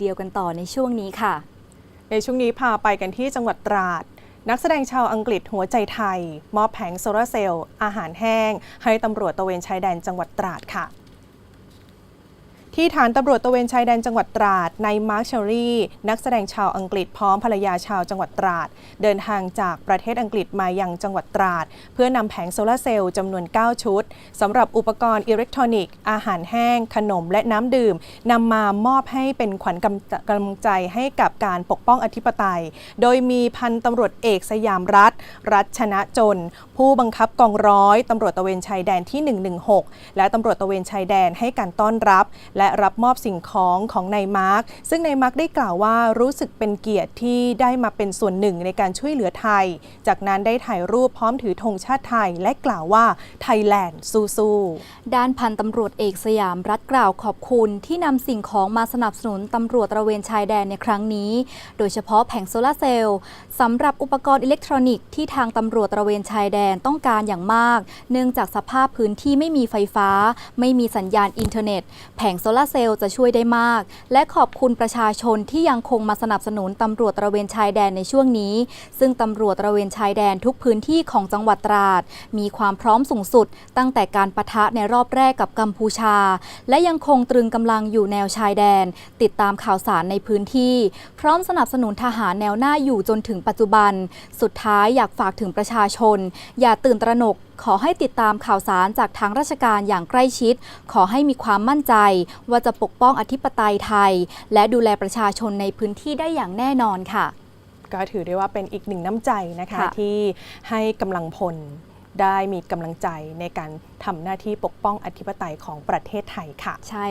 เดียวกันต่อในช่วงนี้ค่ะ ในช่วงนี้พาไปกันที่จังหวัดตราด นักแสดงชาวอังกฤษหัวใจไทย มอบแผงโซลาร์เซลล์อาหารแห้ง ให้ตำรวจตะเวนชายแดนจังหวัดตราดค่ะ ที่ฐานตำรวจตะเวนชายแดนจังหวัดตราดในมาร์คเชอรี่นักแสดงชาวอังกฤษพร้อมภรรยาชาวจังหวัดตราด เดินทางจากประเทศอังกฤษมายังจังหวัดตราด เพื่อนำแผงโซลาร์เซลล์จำนวน 9 ชุดสำหรับอุปกรณ์อิเล็กทรอนิกส์ อาหารแห้ง ขนมและน้ำดื่มนำมามอบให้เป็นขวัญกำกำลังใจให้กับการปกป้องอธิปไตย โดยมีพันตำรวจเอกสยามรัฐ รัชนะจน ผู้บังคับกองร้อยตำรวจตะเวนชายแดนที่ 116 และตำรวจตะเวนชายแดนให้การต้อนรับและและรับมอบสิ่งของของนายมาร์คซึ่งนายมาร์คได้กล่าวว่ารู้สึกเป็นเกียรติที่ได้มาเป็นส่วนหนึ่งในการช่วยเหลือไทย จากนั้นได้ถ่ายรูปพร้อมถือธงชาติไทย และกล่าวว่าไทยแลนด์สู้ๆด้านพันตำรวจเอกสยามรัฐกล่าวขอบคุณที่นำสิ่งของมาสนับสนุนตำรวจตระเวนชายแดนในครั้งนี้ โดยเฉพาะแผงโซลาเซลล์สำหรับอุปกรณ์อิเล็กทรอนิกส์ที่ทางตำรวจตระเวนชายแดนต้องการอย่างมาก เนื่องจากสภาพพื้นที่ไม่มีไฟฟ้า ไม่มีสัญญาณอินเทอร์เน็ต แผงโซลาเซลล์จะช่วยได้มาก และขอบคุณประชาชนที่ยังคงมาสนับสนุนตำรวจตระเวนชายแดนในช่วงนี้ ซึ่งตำรวจตระเวนชายแดนทุกพื้นที่ของจังหวัดตราด มีความพร้อมสูงสุด ตั้งแต่การปะทะในรอบแรกกับกัมพูชา และยังคงตรึงกำลังอยู่แนวชายแดน ติดตามข่าวสารในพื้นที่ พร้อมสนับสนุนทหารแนวหน้าอยู่จนถึงปัจจุบัน สุดท้ายอยากฝากถึงประชาชน อย่าตื่นตระหนกขอให้ติดตามข่าวสารจากทางราชการอย่างใกล้ชิด ขอให้มีความมั่นใจว่าจะปกป้องอธิปไตยไทย และดูแลประชาชนในพื้นที่ได้อย่างแน่นอนค่ะ ก็ถือได้ว่าเป็นอีกหนึ่งน้ำใจนะคะค่ะที่ให้กำลังพลได้มีกำลังใจในการทำหน้าที่ปกป้องอธิปไตยของประเทศไทยค่ะใช่